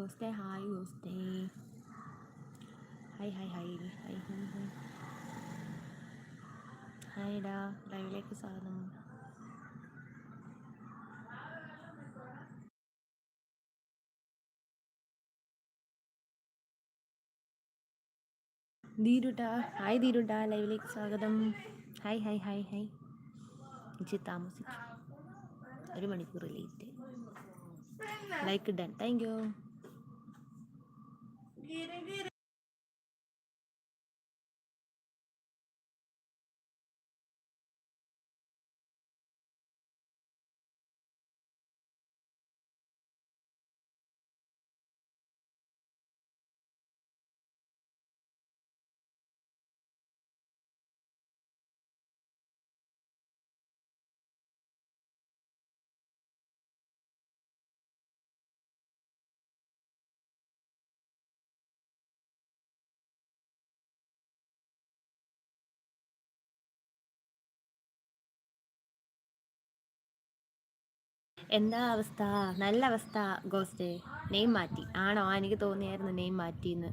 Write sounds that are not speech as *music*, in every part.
ഗോസ്റ്റേ hi ഗോസ്റ്റേ hi hi hi hi hi hi ഹായ്ഡാ ലൈവിലേക്ക് സ്വാഗതം. ധീരുട്ടാ hi ധീരുട്ടാ ലൈവിലേക്ക് സ്വാഗതം. ഹായ് ഹായ് ഹായ് ഹായ് ഇച്ചി താമസിച്ചു ഒരു മണിക്കൂർ late like done thank you Giddy, giddy. എന്താ അവസ്ഥ? നല്ല അവസ്ഥ ഗോസ്റ്റേ. നെയിം മാറ്റി. ആണോ? എനിക്ക് തോന്നിയായിരുന്നു നെയിം മാറ്റിയെന്ന്.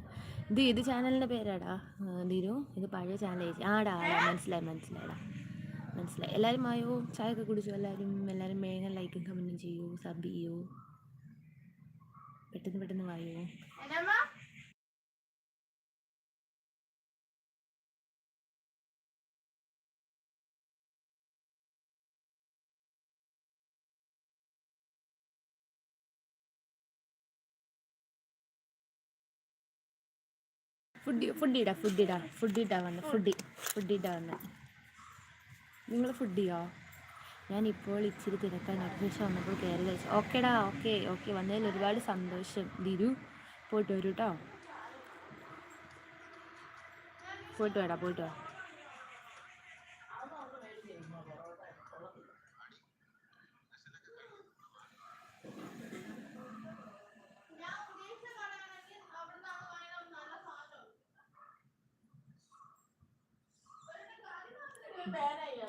ഇത് ഇത് ചാനലിന്റെ പേരാടാ? ദിരു ഇത് പഴയ ചാനൽ ആടാ ആടാ. മനസ്സിലായി മനസ്സിലായടാ മനസ്സിലായി. എല്ലാവരും ആയോ ചായ ഒക്കെ കുടിച്ചു? എല്ലാവരും എല്ലാവരും വേഗം ലൈക്കും കമന്റും ചെയ്യൂ സബ് ചെയ്യൂ. പെട്ടെന്ന് പെട്ടെന്ന് വായോ? ഫുഡ് ഫുഡിടാ ഫുഡിടാ ഫുഡ് ഇടാ ഫുഡ് ഇടാ വന്ന് ഫുഡി ഫുഡ് ഇടാ വന്ന്. നിങ്ങൾ ഫുഡ് ചെയ്യോ ഞാൻ ഇപ്പോൾ ഇച്ചിരി തിരക്കാൻ അഡ്മിഷൻ വന്നപ്പോൾ കയറി കഴിച്ചു. ഓക്കേടാ ഓക്കെ ഓക്കെ. വന്നതിൽ ഒരുപാട് സന്തോഷം. ദിരു പോയിട്ട് വരൂ കേട്ടോ പോയിട്ട് വേടാ പോയിട്ട് വാ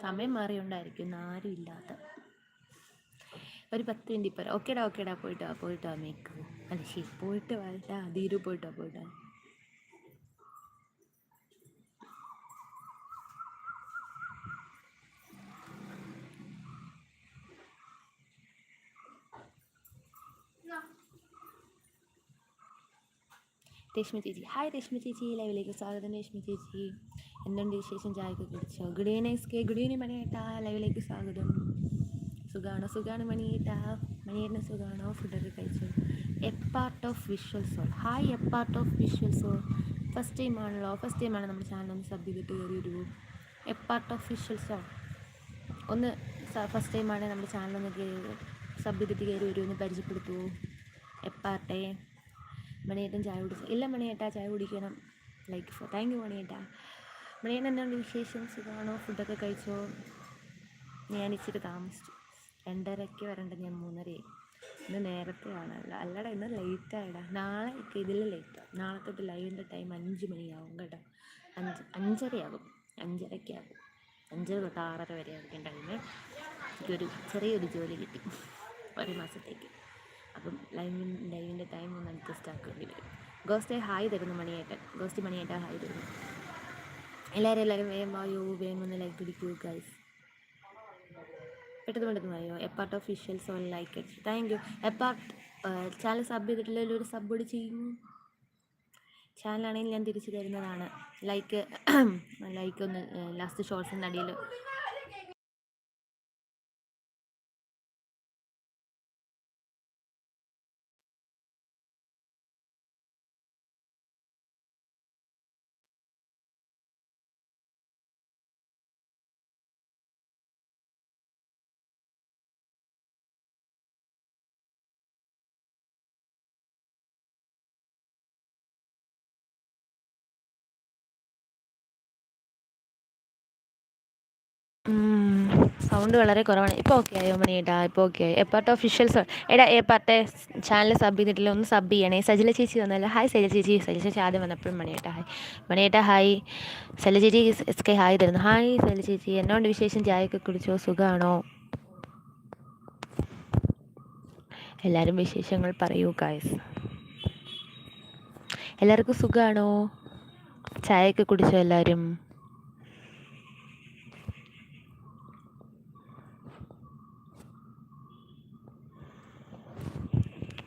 സമയം മാറിയുണ്ടായിരിക്കും ആരും ഇല്ലാത്ത. ഒരു പത്ത് മിനിറ്റ് ഇപ്പോൾ ഓക്കേടാ ഓക്കേടാ. പോയിട്ടോ പോയിട്ടോ മേക്ക് അല്ല ശരി പോയിട്ട് വരട്ടാ. ധീരു പോയിട്ടോ പോയിട്ട്. രശ്മി ചേച്ചി ഹായ് രശ്മി ചേച്ചി ലൈവിലേക്ക് സ്വാഗതം. രശ്മി ചേച്ചി എന്തുണ്ട് വിശേഷം? ചായക്ക് കുടിച്ചോ? Good evening S K good evening മണിയേട്ടാ. ലൈവിലേക്ക് സ്വാഗതം. സുഖാണോ? സുഖാണ് മണിയേട്ടാ. മണിയേട്ടന് സുഖാണോ? ഫുഡൊക്കെ കഴിച്ചു? A part of visual soul hi a part of visual soul first time ആണല്ലോ. ഫസ്റ്റ് ടൈമാണ് നമ്മുടെ ചാനൽ ഒന്ന് സബ് ചെയ്തിട്ട് കയറി ഒരു a part of visual soul ഒന്ന് ഫസ്റ്റ് ടൈമാണ് നമ്മുടെ ചാനൽ ഒന്ന് സബ് ചെയ്തിട്ട് കയറി ഒരു ഒന്ന് പരിചയപ്പെടുത്തുമോ എപ്പാർട്ടേ മണിയേട്ടൻ ചായ കുടിച്ചു ഇല്ല മണിയേട്ടാ ചായ കുടിക്കണം. ലൈക്ക് ഫോർ താങ്ക് യു മണിയേട്ടാ. മണിയേട്ടൻ എന്തുകൊണ്ട് വിശേഷം സുഖമാണോ? ഫുഡൊക്കെ കഴിച്ചോ? ഞാൻ ഇച്ചിരി താമസിച്ചു. രണ്ടരയ്ക്ക് വരണ്ട ഞാൻ മൂന്നരയായി. ഇന്ന് നേരത്തെ ആണല്ലോ അല്ലടാ ഇന്ന് ലേറ്റായിടാ നാളെ ഇതിൽ ലേറ്റ് ആവും നാളെ തൊട്ട് ലൈവിന്റെ ടൈം അഞ്ച് മണിയാവും കേട്ടോ. അഞ്ച് അഞ്ചരയാകും. അഞ്ചരയ്ക്കാകും. അഞ്ചര തൊട്ട് ആറര വരെ ആയിരിക്കും ടൈം എനിക്കൊരു ചെറിയൊരു ജോലി കിട്ടി. ഒരു മാസത്തേക്ക്. അപ്പം ലൈവിൻ ലൈവിന്റെ ടൈം ഒന്ന് അഡ്ജസ്റ്റ് ആക്കേണ്ടി വരും. ഗോസ്റ്റേ ഹായ് തരുന്നു മണിയേട്ടൻ. ഗോസ്റ്റ് മണിയേട്ട ഹായ് തരുന്നു. എല്ലാവരും എല്ലാവരും വേഗം വായോ വേഗം ഒന്ന് ലൈക്ക് പിടിക്കൂ ഗൈസ് പെട്ടെന്ന് പെട്ടെന്ന് പറയോ a part of visuals on like thank you a part channel sub ചെയ്തിട്ടില്ല ഒരു സബ് കൂടി ചെയ്യും ചാനലാണെങ്കിൽ ഞാൻ തിരിച്ചു തരുന്നതാണ്. ലൈക്ക് ലൈക്ക് *clears throat* ഒന്ന് ലാസ്റ്റ് ഷോർട്സിന്റെ അടിയിൽ സൗണ്ട് വളരെ കുറവാണ്. ഇപ്പോൾ ഓക്കെ ആയോ മണി ഏട്ടാ? ഇപ്പോൾ ഓക്കെ ആയി? എപ്പാർട്ട് ഒഫീഷ്യൽസ് എടാ എപ്പാർട്ടെ ചാനൽ സബ് ചെയ്തിട്ടില്ല? ഒന്ന് സബ് ചെയ്യണേ. സജില ചേച്ചി വന്നല്ലോ. ഹായ് സജില ചേച്ചി. സജില ചേച്ചി ആദ്യം വന്നപ്പോഴും മണിയേട്ടാ ഹായ് മണിയേട്ടാ ഹായ് സജില ചേച്ചി എസ് കെ ഹായ് തരുന്നു. ഹായ് സജില ചേച്ചി. എന്നോണ്ട് വിശേഷം? ചായയൊക്കെ കുടിച്ചോ? സുഖമാണോ എല്ലാവരും വിശേഷങ്ങൾ പറയൂ കായസ് എല്ലാവർക്കും സുഖമാണോ ചായയൊക്കെ കുടിച്ചോ എല്ലാവരും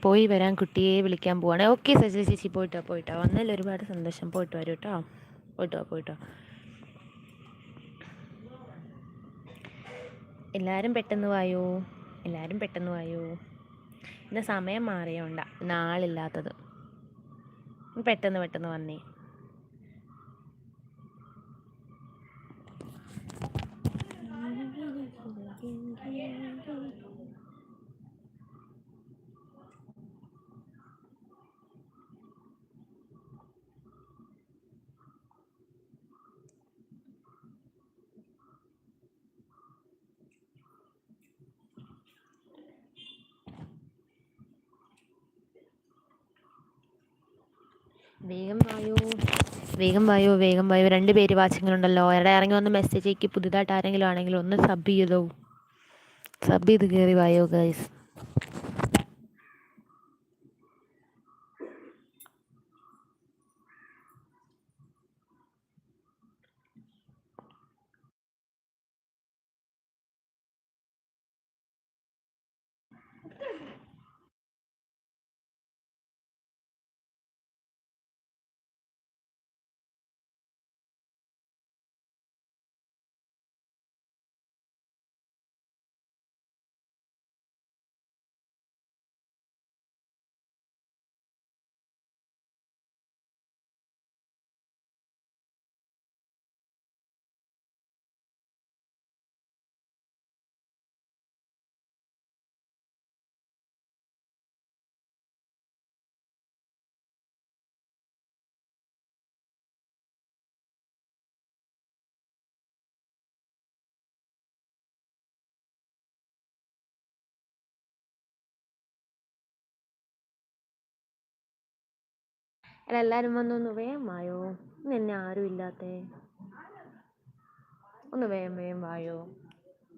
പോയി വരാൻ കുട്ടിയെ വിളിക്കാൻ പോവാണ്. ഓക്കെ സജി ചേച്ചി പോയിട്ടോ പോയിട്ടോ. വന്നതിൽ ഒരുപാട് സന്തോഷം. പോയിട്ട് വരൂ കേട്ടോ പോയിട്ടോ പോയിട്ടോ. എല്ലാവരും പെട്ടെന്ന് വായോ? എല്ലാവരും പെട്ടെന്ന് വായോ? ഇന്ന് സമയം മാറിയോണ്ട. നാളില്ലാത്തത്. പെട്ടെന്ന് പെട്ടെന്ന് വന്നേ. വേഗം വായോ. വേഗം വായോ വേഗം വായോ. രണ്ട് പേര് വാച്ചിങ്ങിലുണ്ടല്ലോ. അവിടെ ഇറങ്ങി വന്ന് മെസ്സേജ് അയക്കി. പുതുതായിട്ട് ആരെങ്കിലും ആണെങ്കിലും ഒന്ന് സബ് ചെയ്തോ. സബ് ചെയ്ത് കയറി വായോ ഗൈസ് എടാ എല്ലാവരും വന്നൊന്ന് വേഗം വായോ. ഇന്ന് എന്നെ ആരും ഇല്ലാത്തേ. ഒന്ന് വേം വേം വായോ.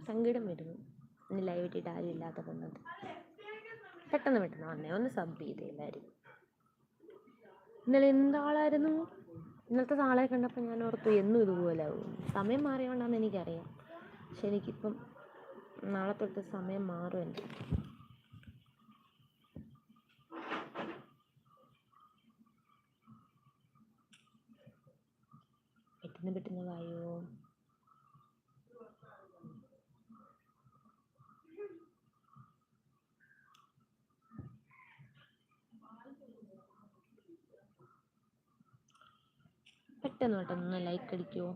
സങ്കടം വരുന്നു. ഇന്ന് ലൈവ് ഇട്ടിട്ട് ആരും ഇല്ലാത്ത പെണ്ണത്. പെട്ടെന്ന് പെട്ടെന്ന് വന്നേ. ഒന്ന് സബ് ചെയ്തേ എല്ലാവരും ഇന്നലെ എന്താളായിരുന്നു? ഇന്നത്തെ ആളെ കണ്ടപ്പോൾ ഞാൻ ഓർത്തു എന്നും ഇതുപോലെ ആവും. സമയം മാറിയോണ്ടാന്ന് എനിക്കറിയാം. പക്ഷെ എനിക്കിപ്പം നാളെ തൊട്ട് സമയം മാറും എന്റെ പെട്ടെന്ന് പെട്ടെന്ന് വായോ പെട്ടെന്ന് പെട്ടെന്ന് ലൈക്ക് അടിക്കുമോ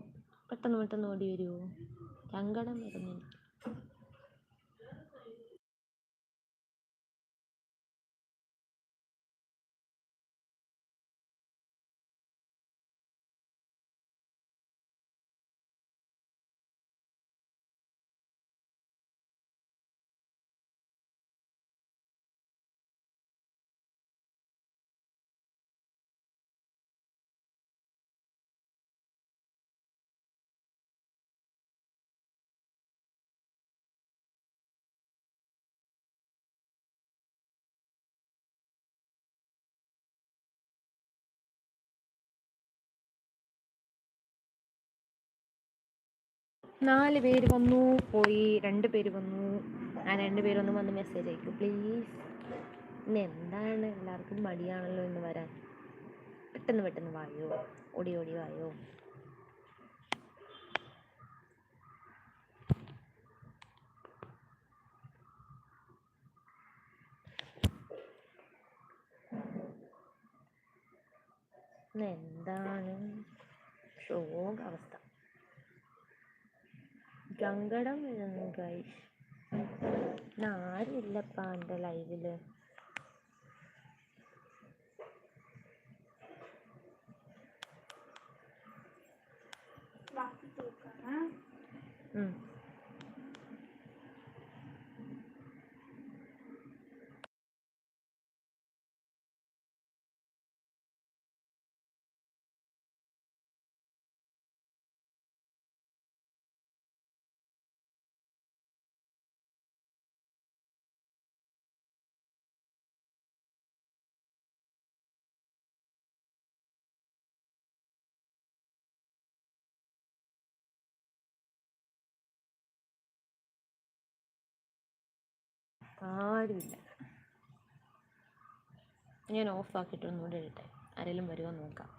പെട്ടെന്ന് പെട്ടെന്ന് ഓടി വരുമോ സങ്കടം വരുന്നു എനിക്ക് നാല് പേര് വന്നു പോയി രണ്ട് പേര് വന്നു. ആ രണ്ട് പേരൊന്നും വന്ന് മെസ്സേജ് അയക്കും. പ്ലീസ് ഇന്ന് എന്താണ്? എല്ലാവർക്കും മടിയാണല്ലോ ഇന്ന് വരാൻ. പെട്ടെന്ന് പെട്ടെന്ന് വായോ? ഓടി ഓടി വായോ? എന്താണ്? ഷോ അവസ്ഥ സങ്കടം ഗൈസ് ഇന്ന് ആരുമില്ലപ്പാ എന്റെ ലൈവിൽ. ഉം. ആരുമില്ല. ഞാൻ ഓഫ് ആക്കിയിട്ട് ഒന്നുകൂടെ ഇടട്ടെ ആരെങ്കിലും വരുമോ നോക്കാം.